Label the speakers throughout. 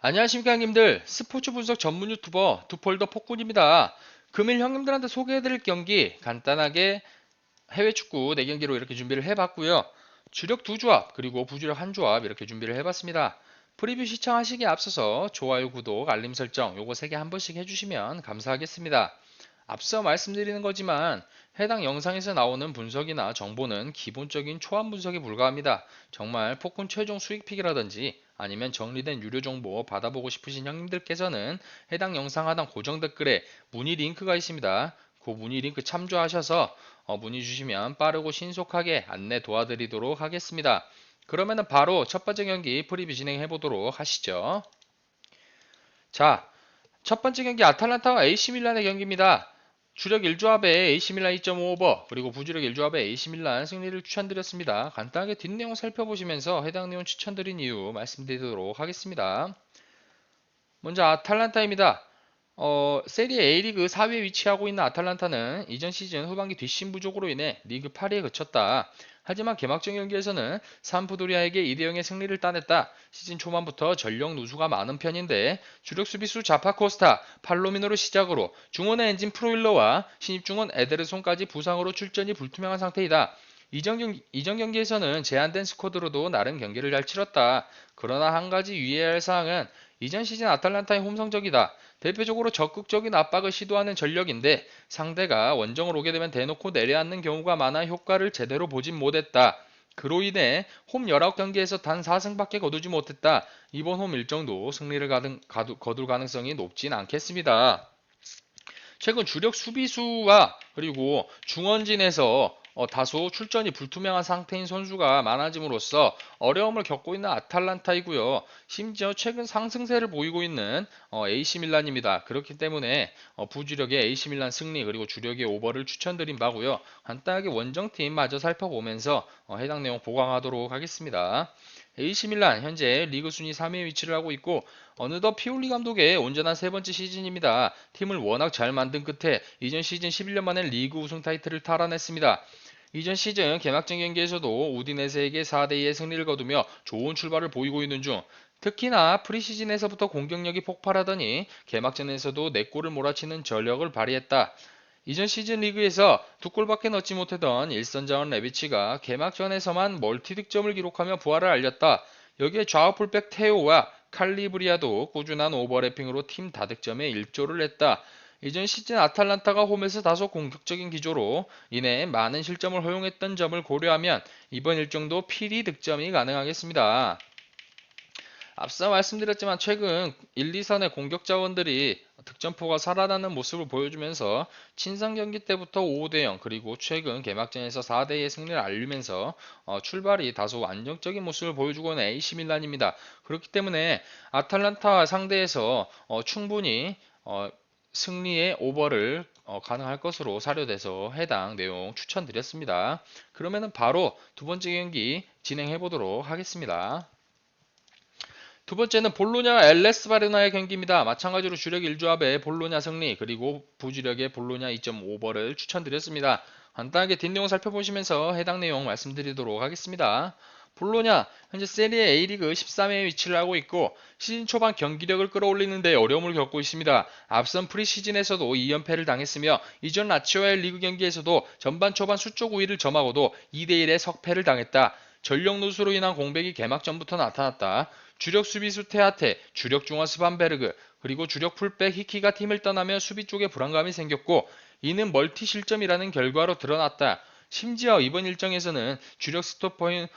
Speaker 1: 안녕하십니까 형님들. 스포츠 분석 전문 유튜버 두폴더 폭군입니다. 금일 형님들한테 소개해드릴 경기 간단하게 해외 축구 4경기로 이렇게 준비를 해봤고요. 주력 두 조합 그리고 부주력 한 조합 이렇게 준비를 해봤습니다. 프리뷰 시청하시기에 앞서서 좋아요 구독 알림 설정 요거 3개 한 번씩 해주시면 감사하겠습니다. 앞서 말씀드리는 거지만 해당 영상에서 나오는 분석이나 정보는 기본적인 초안 분석에 불과합니다. 정말 폭군 최종 수익픽이라든지 아니면 정리된 유료 정보 받아보고 싶으신 형님들께서는 해당 영상 하단 고정 댓글에 문의 링크가 있습니다. 그 문의 링크 참조하셔서 어, 문의 주시면 빠르고 신속하게 안내 도와드리도록 하겠습니다. 그러면 바로 첫 번째 경기 프리뷰 진행해 보도록 하시죠. 자, 첫 번째 경기 아탈란타와 AC 밀란의 경기입니다. 주력 1조합에 AC밀란 2.5오버 그리고 부주력 1조합에 AC밀란 승리를 추천드렸습니다. 간단하게 뒷내용 살펴보시면서 해당 내용 추천드린 이유 말씀드리도록 하겠습니다. 먼저 아탈란타입니다. 어, 세리에 A리그 4위에 위치하고 있는 아탈란타는 이전 시즌 후반기 뒷심 부족으로 인해 리그 8위에 그쳤다. 하지만 개막전 경기에서는 삼프도리아에게 2대0의 승리를 따냈다. 시즌 초반부터 전력 누수가 많은 편인데 주력 수비수 자파 코스타, 팔로미노를 시작으로 중원의 엔진 프로일러와 신입 중원 에데르손까지 부상으로 출전이 불투명한 상태이다. 이전, 경기, 이전 경기에서는 제한된 스쿼드로도 나름 경기를 잘 치렀다. 그러나 한 가지 유의해야 할 사항은 이전 시즌 아탈란타의 홈 성적이다. 대표적으로 적극적인 압박을 시도하는 전력인데 상대가 원정을 오게 되면 대놓고 내려앉는 경우가 많아 효과를 제대로 보진 못했다. 그로 인해 홈 19경기에서 단 4승밖에 거두지 못했다. 이번 홈 일정도 승리를 가든, 가두, 거둘 가능성이 높진 않겠습니다. 최근 주력 수비수와 그리고 중원진에서 어, 다소 출전이 불투명한 상태인 선수가 많아짐으로써 어려움을 겪고 있는 아탈란타이고요. 심지어 최근 상승세를 보이고 있는 어, AC 밀란입니다. 그렇기 때문에 어, 부주력의 AC 밀란 승리 그리고 주력의 오버를 추천드린 바고요. 간단하게 원정팀 마저 살펴보면서 어, 해당 내용 보강하도록 하겠습니다. AC 밀란 현재 리그 순위 3위에 위치를 하고 있고 어느덧 피올리 감독의 온전한 세 번째 시즌입니다. 팀을 워낙 잘 만든 끝에 이전 시즌 11년 만에 리그 우승 타이틀을 탈환했습니다. 이전 시즌 개막전 경기에서도 우디네세에게 4대2의 승리를 거두며 좋은 출발을 보이고 있는 중 특히나 프리시즌에서부터 공격력이 폭발하더니 개막전에서도 4골을 몰아치는 전력을 발휘했다. 이전 시즌 리그에서 두 골밖에 넣지 못하던 일선자원 레비치가 개막전에서만 멀티 득점을 기록하며 부활을 알렸다. 여기에 좌우 풀백 테오와 칼리브리아도 꾸준한 오버래핑으로 팀 다득점에 일조를 했다. 이전 시즌 아탈란타가 홈에서 다소 공격적인 기조로 인해 많은 실점을 허용했던 점을 고려하면 이번 일정도 필히 득점이 가능하겠습니다. 앞서 말씀드렸지만 최근 1, 2선의 공격 자원들이 득점포가 살아나는 모습을 보여주면서 친선 경기 때부터 5대0 그리고 최근 개막전에서 4대2의 승리를 알리면서 어, 출발이 다소 안정적인 모습을 보여주고 있는 AC 밀란입니다. 그렇기 때문에 아탈란타 상대에서 어, 충분히 어, 승리의 오버를 어, 가능할 것으로 사료돼서 해당 내용 추천드렸습니다. 그러면은 바로 두 번째 경기 진행해 보도록 하겠습니다. 두 번째는 볼로냐 엘레스 바르나의 경기입니다. 마찬가지로 주력 1조합의 볼로냐 승리 그리고 부주력의 볼로냐 2.5버를 추천드렸습니다. 간단하게 뒷 내용 살펴보시면서 해당 내용 말씀드리도록 하겠습니다. 볼로냐 현재 세리에 A리그 13위에 위치를 하고 있고 시즌 초반 경기력을 끌어올리는데 어려움을 겪고 있습니다. 앞선 프리시즌에서도 2연패를 당했으며 이전 라치오의 리그 경기에서도 전반 초반 수적 우위를 점하고도 2대1의 석패를 당했다. 전력 누수로 인한 공백이 개막 전부터 나타났다. 주력 수비수 테아테, 주력 중원 스반베르그, 그리고 주력 풀백 히키가 팀을 떠나며 수비 쪽에 불안감이 생겼고 이는 멀티 실점이라는 결과로 드러났다. 심지어 이번 일정에서는 주력 스토퍼인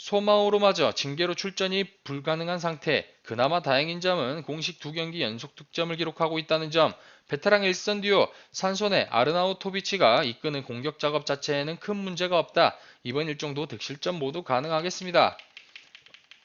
Speaker 1: 소마오로마저 징계로 출전이 불가능한 상태. 그나마 다행인 점은 공식 두 경기 연속 득점을 기록하고 있다는 점. 베테랑 일선 듀오 산손의 아르나우 토비치가 이끄는 공격 작업 자체에는 큰 문제가 없다. 이번 일정도 득실점 모두 가능하겠습니다.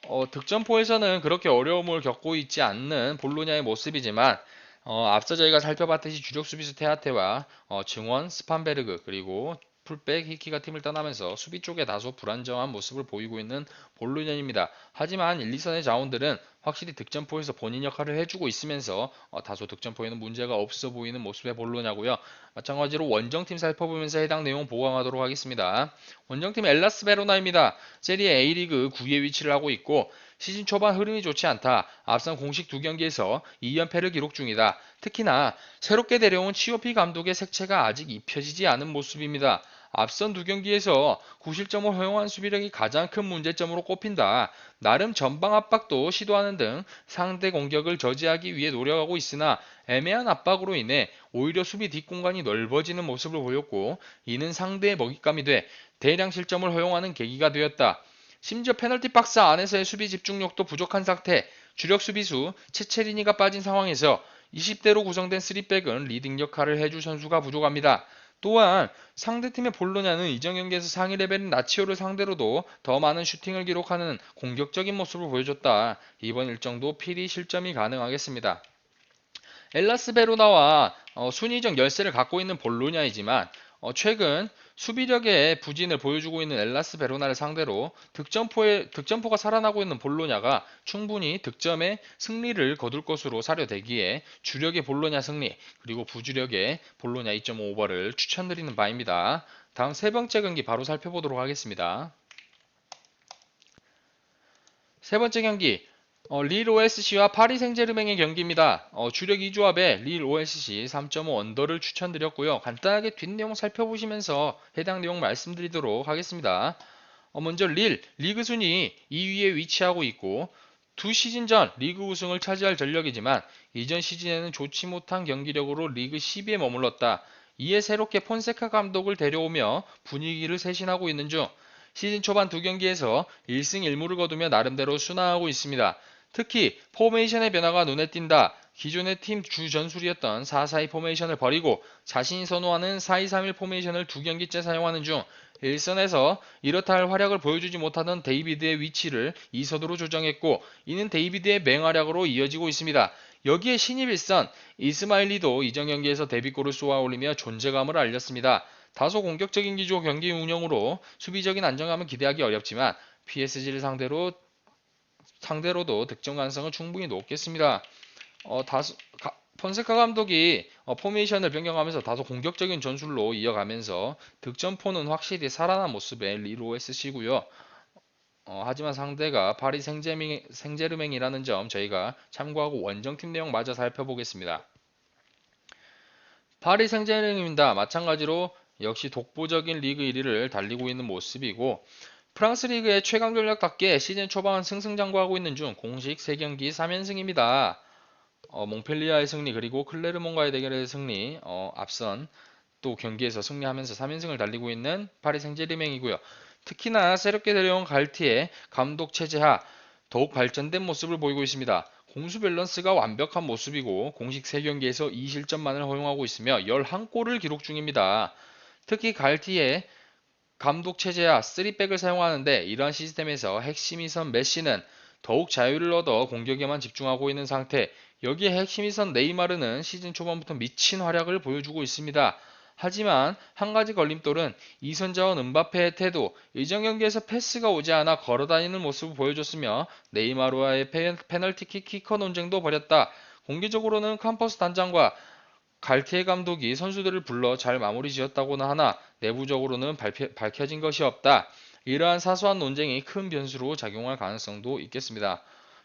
Speaker 1: 어, 득점포에서는 그렇게 어려움을 겪고 있지 않는 볼로냐의 모습이지만 어, 앞서 저희가 살펴봤듯이 주력 수비수 테아테와 어, 증원 스판베르그 그리고 풀백 히키가 팀을 떠나면서 수비 쪽에 다소 불안정한 모습을 보이고 있는 볼로냐입니다. 하지만 1, 2선의 자원들은 확실히 득점포에서 본인 역할을 해주고 있으면서 어, 다소 득점포에는 문제가 없어 보이는 모습의 볼로냐고요. 마찬가지로 원정팀 살펴보면서 해당 내용 보강하도록 하겠습니다. 원정팀 엘라스 베로나입니다. 세리에 A리그 9위에 위치를 하고 있고 시즌 초반 흐름이 좋지 않다. 앞선 공식 두 경기에서 2연패를 기록 중이다. 특히나 새롭게 데려온 치오피 감독의 색채가 아직 입혀지지 않은 모습입니다. 앞선 두 경기에서 구실점을 허용한 수비력이 가장 큰 문제점으로 꼽힌다. 나름 전방 압박도 시도하는 등 상대 공격을 저지하기 위해 노력하고 있으나 애매한 압박으로 인해 오히려 수비 뒷공간이 넓어지는 모습을 보였고 이는 상대의 먹잇감이 돼 대량 실점을 허용하는 계기가 되었다. 심지어 페널티 박스 안에서의 수비 집중력도 부족한 상태, 주력 수비수 체체리니가 빠진 상황에서 20대로 구성된 3백은 리딩 역할을 해줄 선수가 부족합니다. 또한 상대팀의 볼로냐는 이전 경기에서 상위 레벨인 나치오를 상대로도 더 많은 슈팅을 기록하는 공격적인 모습을 보여줬다. 이번 일정도 필히 실점이 가능하겠습니다. 엘라스 베로나와 어, 순위적 열세를 갖고 있는 볼로냐이지만 어, 최근 수비력의 부진을 보여주고 있는 엘라스 베로나를 상대로 득점포에, 득점포가 살아나고 있는 볼로냐가 충분히 득점에 승리를 거둘 것으로 사료되기에 주력의 볼로냐 승리 그리고 부주력의 볼로냐 2.5오버를 추천드리는 바입니다. 다음 세 번째 경기 바로 살펴보도록 하겠습니다. 세 번째 경기 어, 릴 OSC와 파리 생제르맹의 경기입니다. 어, 주력 2조합에 릴 OSC 3.5 언더를 추천드렸고요. 간단하게 뒷내용 살펴보시면서 해당 내용 말씀드리도록 하겠습니다. 어, 먼저 릴 리그 순위 2위에 위치하고 있고 두 시즌 전 리그 우승을 차지할 전력이지만 이전 시즌에는 좋지 못한 경기력으로 리그 10위에 머물렀다. 이에 새롭게 폰세카 감독을 데려오며 분위기를 쇄신하고 있는 중 시즌 초반 두 경기에서 1승 1무를 거두며 나름대로 순항하고 있습니다. 특히 포메이션의 변화가 눈에 띈다. 기존의 팀 주 전술이었던 4-4-2 포메이션을 버리고 자신이 선호하는 4-2-3-1 포메이션을 두 경기째 사용하는 중 일선에서 이렇다 할 활약을 보여주지 못하던 데이비드의 위치를 이선으로 조정했고 이는 데이비드의 맹활약으로 이어지고 있습니다. 여기에 신입 일선 이스마일리도 이전 경기에서 데뷔골을 쏘아 올리며 존재감을 알렸습니다. 다소 공격적인 기조 경기 운영으로 수비적인 안정감을 기대하기 어렵지만 PSG를 상대로 상대로도 득점 가능성은 충분히 높겠습니다. 어, 다소, 가, 폰세카 감독이 어, 포메이션을 변경하면서 다소 공격적인 전술로 이어가면서 득점포는 확실히 살아난 모습의 리로 SC고요. 어, 하지만 상대가 파리 생제밍, 생제르맹이라는 점 저희가 참고하고 원정팀 내용 마저 살펴보겠습니다. 파리 생제르맹입니다. 마찬가지로 역시 독보적인 리그 1위를 달리고 있는 모습이고 프랑스 리그의 최강 전력답게 시즌 초반 승승장구하고 있는 중 공식 3경기 3연승입니다. 어, 몽펠리아의 승리 그리고 클레르몬과의 대결의 승리 어, 앞선 또 경기에서 승리하면서 3연승을 달리고 있는 파리 생제르맹이고요. 특히나 새롭게 데려온 갈티의 감독 체제하 더욱 발전된 모습을 보이고 있습니다. 공수 밸런스가 완벽한 모습이고 공식 3경기에서 2실점만을 허용하고 있으며 11골을 기록 중입니다. 특히 갈티의 감독 체제와 3백을 사용하는데 이러한 시스템에서 핵심이 선 메시는 더욱 자유를 얻어 공격에만 집중하고 있는 상태. 여기에 핵심이 선 네이마르는 시즌 초반부터 미친 활약을 보여주고 있습니다. 하지만 한 가지 걸림돌은 이선자원 은바페의 태도, 이전 경기에서 패스가 오지 않아 걸어다니는 모습을 보여줬으며 네이마르와의 페널티킥 키커 논쟁도 벌였다. 공개적으로는 캠퍼스 단장과 갈티에 감독이 선수들을 불러 잘 마무리 지었다고는 하나 내부적으로는 발표, 밝혀진 것이 없다. 이러한 사소한 논쟁이 큰 변수로 작용할 가능성도 있겠습니다.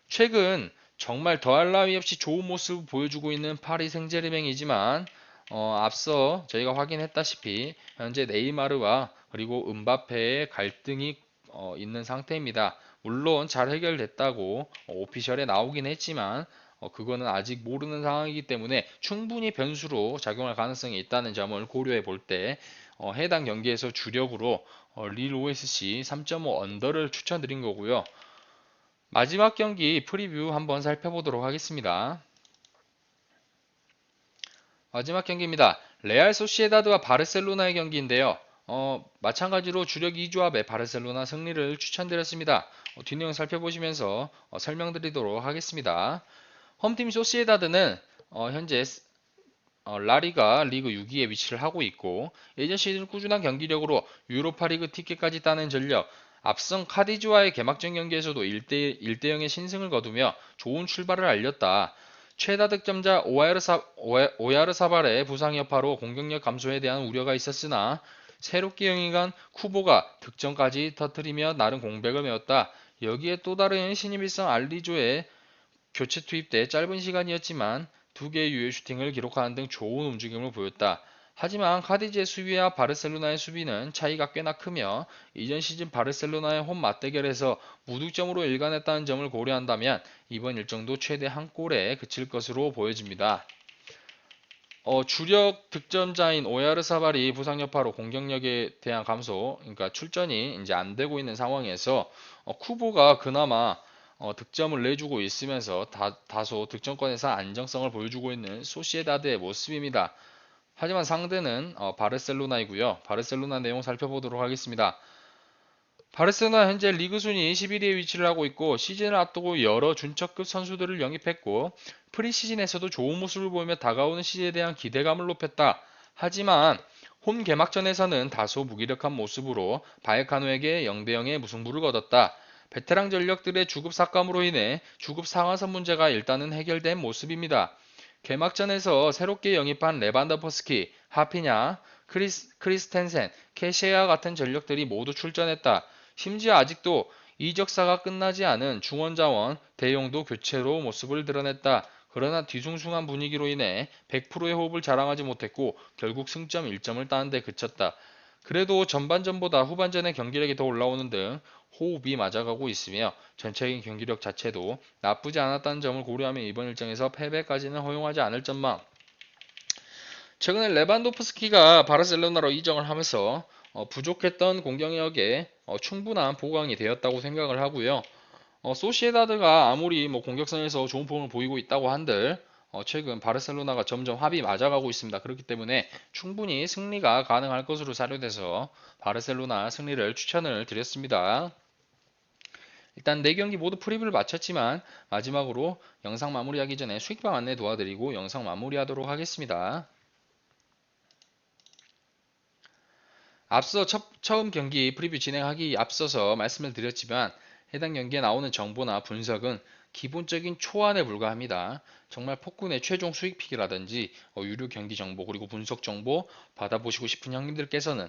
Speaker 1: 최근 정말 더할 나위 없이 좋은 모습을 보여주고 있는 파리 생제르맹이지만 어, 앞서 저희가 확인했다시피 현재 네이마르와 그리고 은바페의 갈등이 어, 있는 상태입니다. 물론 잘 해결됐다고 어, 오피셜에 나오긴 했지만 어, 그거는 아직 모르는 상황이기 때문에 충분히 변수로 작용할 가능성이 있다는 점을 고려해 볼때 어, 해당 경기에서 주력으로 어, 릴 OSC 3.5 언더를 추천드린 거고요. 마지막 경기 프리뷰 한번 살펴보도록 하겠습니다. 마지막 경기입니다. 레알 소시에다드와 바르셀로나의 경기인데요. 어, 마찬가지로 주력 2조합의 바르셀로나 승리를 추천드렸습니다. 어, 뒷내용 살펴보시면서 어, 설명드리도록 하겠습니다. 홈팀 소시에다드는 어, 현재 어, 라리가 리그 6위에 위치를 하고 있고 예전 시즌 꾸준한 경기력으로 유로파 리그 티켓까지 따는 전력 앞선 카디즈와의 개막전 경기에서도 1대, 1대 0의 신승을 거두며 좋은 출발을 알렸다. 최다 득점자 오야르사, 오야르사발의 부상 여파로 공격력 감소에 대한 우려가 있었으나 새롭게 영입한 쿠보가 득점까지 터뜨리며 나름 공백을 메웠다. 여기에 또 다른 신입일성 알리조의 교체 투입돼 짧은 시간이었지만 두 개의 유효 슈팅을 기록하는 등 좋은 움직임을 보였다. 하지만 카디지의 수비와 바르셀로나의 수비는 차이가 꽤나 크며 이전 시즌 바르셀로나의 홈 맞대결에서 무득점으로 일관했다는 점을 고려한다면 이번 일정도 최대 한 골에 그칠 것으로 보여집니다. 어, 주력 득점자인 오야르 사발이 부상 여파로 공격력에 대한 감소, 그러니까 출전이 이제 안 되고 있는 상황에서 어, 쿠보가 그나마 어, 득점을 내주고 있으면서 다, 소 득점권에서 안정성을 보여주고 있는 소시에다드의 모습입니다. 하지만 상대는 어, 바르셀로나이고요. 바르셀로나 내용 살펴보도록 하겠습니다. 바르셀로나 현재 리그 순위 11위에 위치를 하고 있고 시즌을 앞두고 여러 준척급 선수들을 영입했고 프리시즌에서도 좋은 모습을 보이며 다가오는 시즌에 대한 기대감을 높였다. 하지만 홈 개막전에서는 다소 무기력한 모습으로 바이카노에게 0대0의 무승부를 거뒀다. 베테랑 전력들의 주급 삭감으로 인해 주급 상하선 문제가 일단은 해결된 모습입니다. 개막전에서 새롭게 영입한 레반더퍼스키, 하피냐, 크리스, 크리스텐센, 캐시아 같은 전력들이 모두 출전했다. 심지어 아직도 이적사가 끝나지 않은 중원자원 대용도 교체로 모습을 드러냈다. 그러나 뒤숭숭한 분위기로 인해 100%의 호흡을 자랑하지 못했고 결국 승점 1점을 따는 데 그쳤다. 그래도 전반전보다 후반전의 경기력이 더 올라오는 등 호흡이 맞아가고 있으며 전체적인 경기력 자체도 나쁘지 않았다는 점을 고려하면 이번 일정에서 패배까지는 허용하지 않을 전망. 최근에 레반도프스키가 바르셀로나로 이적을 하면서 어, 부족했던 공격력에 어, 충분한 보강이 되었다고 생각을 하고요. 어, 소시에다드가 아무리 뭐 공격선에서 좋은 폼을 보이고 있다고 한들 어, 최근 바르셀로나가 점점 합이 맞아가고 있습니다. 그렇기 때문에 충분히 승리가 가능할 것으로 사료돼서 바르셀로나 승리를 추천을 드렸습니다. 일단 4경기 모두 프리뷰를 마쳤지만 마지막으로 영상 마무리하기 전에 수익방 안내 도와드리고 영상 마무리하도록 하겠습니다. 앞서 첫, 처음 경기 프리뷰 진행하기 앞서서 말씀을 드렸지만 해당 경기에 나오는 정보나 분석은 기본적인 초안에 불과합니다. 정말 폭군의 최종 수익픽이라든지 어, 유료 경기 정보 그리고 분석 정보 받아보시고 싶은 형님들께서는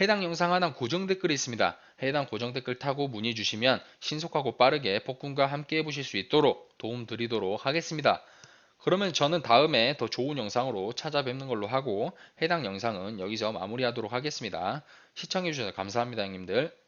Speaker 1: 해당 영상 하나 고정 댓글이 있습니다. 해당 고정 댓글 타고 문의 주시면 신속하고 빠르게 폭군과 함께 해보실 수 있도록 도움 드리도록 하겠습니다. 그러면 저는 다음에 더 좋은 영상으로 찾아뵙는 걸로 하고 해당 영상은 여기서 마무리하도록 하겠습니다. 시청해주셔서 감사합니다 형님들.